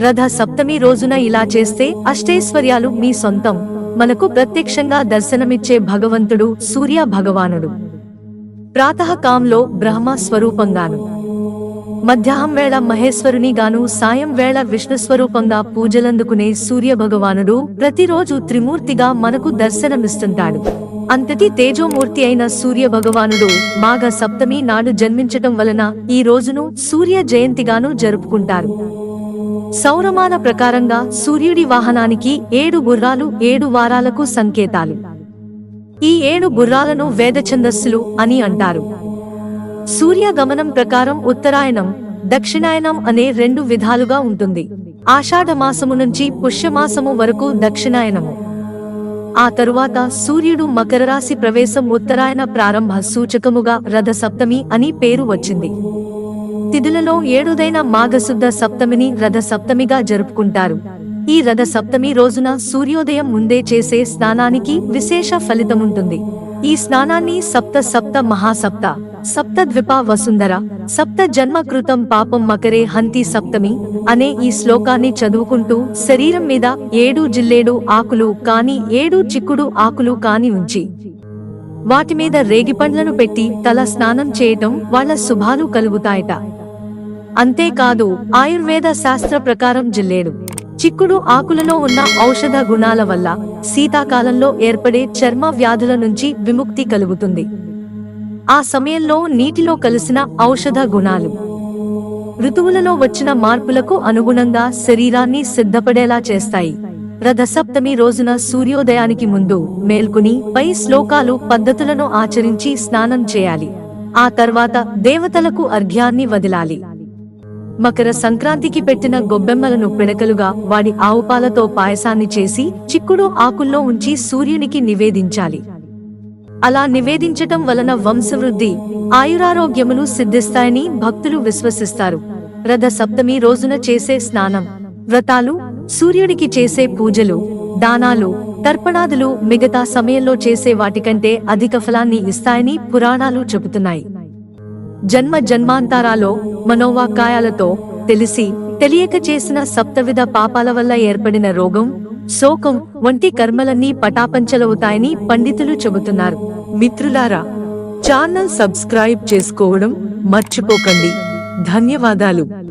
రథ సప్తమి రోజున ఇలా చేస్తే అష్టైశ్వర్యాలు మీ సొంతం. మనకు ప్రత్యక్షంగా దర్శనమిచ్చే భగవంతుడు సూర్య భగవానుడు. ప్రాతకాంలో బ్రహ్మ స్వరూపంగాను. మధ్యాహ్నం వేళ మహేశ్వరుని గాను సాయం వేళ విష్ణు స్వరూపంగా పూజలందుకునే సూర్య భగవానుడు ప్రతిరోజు త్రిమూర్తిగా మనకు దర్శనమిస్తుంటాడు. అంతటి తేజోమూర్తి అయిన సూర్య భగవానుడు మాఘ సప్తమి నాడు జన్మించటం వలన ఈ రోజును సూర్య జయంతిగాను జరుపుకుంటారు. సౌరమాన ప్రకారంగా సూర్యుడి వాహనానికి ఏడు గుర్రాలు ఏడు వారాలకు సంకేతాలు. ఈ ఏడు గుర్రాలను వేద ఛందస్సులు అని అంటారు. సూర్యగమనం ప్రకారం ఉత్తరాయణం దక్షిణాయనం అనే రెండు విధాలుగా ఉంటుంది. ఆషాఢ మాసము నుంచి పుష్యమాసము వరకు దక్షిణాయనము ఆ తరువాత సూర్యుడు మకర రాశి ప్రవేశం ఉత్తరాయణ ప్రారంభ సూచకముగా రథ సప్తమి అని పేరు వచ్చింది. తిథులలో ఏడుదైన మాఘశుద్ధ సప్తమిని రథ సప్తమిగా జరుపుకుంటారు. ఈ రథ సప్తమి రోజున సూర్యోదయం ముందే చేసే స్నానానికి విశేష ఫలితముంటుంది. ఈ స్నానాన్ని సప్త సప్త మహాసప్త సప్త ద్విప వసుంధర సప్త జన్మ కృతం పాపం మకరే హంతి సప్తమి అనే ఈ శ్లోకాన్ని చదువుకుంటూ శరీరం మీద ఏడు జిల్లేడు ఆకులు కాని ఏడు చిక్కుడు ఆకులు కాని ఉంచి వాటి మీద రేగిపండ్లను పెట్టి తల స్నానం చేయటం వాళ్ళ శుభాలు కలుగుతాయట. అంతేకాదు ఆయుర్వేద శాస్త్ర ప్రకారం జిల్లేడు. చిక్కుడు ఆకులలో ఉన్న ఔషధ గుణాల వల్ల శీతాకాలంలో ఏర్పడే చర్మ వ్యాధుల నుంచి విముక్తి కలుగుతుంది. ఆ సమయంలో నీటిలో కలిసిన ఔషధ గుణాలు. ఋతువులలో వచ్చిన మార్పులకు అనుగుణంగా శరీరాన్ని సిద్ధపడేలా చేస్తాయి. రథసప్తమి రోజున సూర్యోదయానికి ముందు మేల్కొని పై శ్లోకాలు పద్ధతులను ఆచరించి స్నానం చేయాలి. ఆ తర్వాత దేవతలకు అర్ఘ్యాన్ని వదిలాలి. మకర సంక్రాంతికి పెట్టిన గొబ్బెమ్మలను పిడకలుగా వాడి ఆవుపాలతో పాయసాన్ని చేసి చిక్కుడు ఆకుల్లో ఉంచి సూర్యునికి నివేదించాలి. అలా నివేదించటం వలన వంశవృద్ధి ఆయురారోగ్యములు సిద్ధిస్తాయని భక్తులు విశ్వసిస్తారు. రథ సప్తమి రోజున చేసే స్నానం వ్రతాలు సూర్యుడికి చేసే పూజలు దానాలు తర్పణాదులు మిగతా సమయంలో చేసే వాటికంటే అధిక ఫలాన్ని ఇస్తాయని పురాణాలు చెబుతున్నాయి. జన్మ జన్మాంతరాలో మనోవాకాయాలతో తెలిసి తెలియక చేసిన సప్తవిధ పాపాల వల్ల ఏర్పడిన రోగం శోకం వంటి కర్మలన్నీ పటాపంచలవుతాయని పండితులు చెబుతున్నారు. మిత్రులారా ఛానల్ సబ్స్క్రైబ్ చేసుకోవడం మర్చిపోకండి. ధన్యవాదాలు.